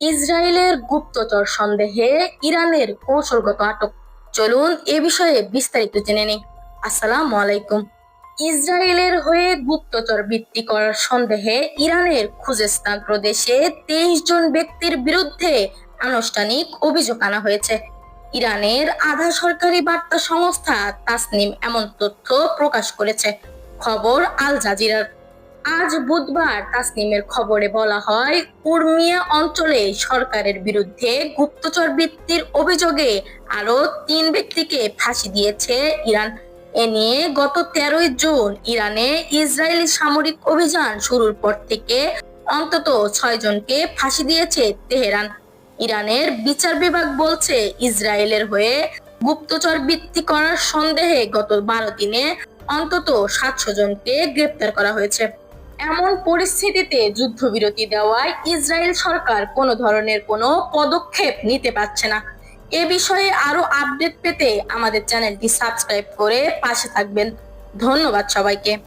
ইসরায়েলের গুপ্তচর সন্দেহে ইরানের কৌশলগত আটক। চলুন এ বিষয়ে বিস্তারিত জেনে নিই। আসসালামু আলাইকুম। ইসরায়েলের হয়ে গুপ্তচর বৃত্তি করার সন্দেহে ইরানের খুজেস্তান প্রদেশে তেইশ জন ব্যক্তির বিরুদ্ধে আনুষ্ঠানিক অভিযোগ আনা হয়েছে। ইরানের আধা সরকারি বার্তা সংস্থা তাসনিম এমন তথ্য প্রকাশ করেছে। খবর আল জাজিরার। আজ বুধবার তাসনিমের খবরে বলা হয়, উর্মিয়া অঞ্চলে সরকারের বিরুদ্ধে গুপ্তচর বৃত্তির অভিযোগে আরও তিন ব্যক্তিকে ফাঁসি দিয়েছে ইরান। এ নিয়ে গত তেরোই জুন ইরানে ইসরায়েলি সামরিক অভিযান শুরুর পর থেকে অন্তত ছয় জনকে ফাঁসি দিয়েছে তেহরান। ইরানের বিচার বিভাগ বলছে, ইসরায়েলের হয়ে গুপ্তচর বৃত্তি করার সন্দেহে গত বারো দিনে অন্তত সাতশো জনকে গ্রেপ্তার করা হয়েছে। এমন পরিস্থিতিতে যুদ্ধবিরতি দেওয়ায় ইসরায়েল সরকার কোনো ধরনের কোনো পদক্ষেপ নিতে পারছে না। এ বিষয়ে আরও আপডেট পেতে আমাদের চ্যানেলটি সাবস্ক্রাইব করে পাশে থাকবেন। ধন্যবাদ সবাইকে।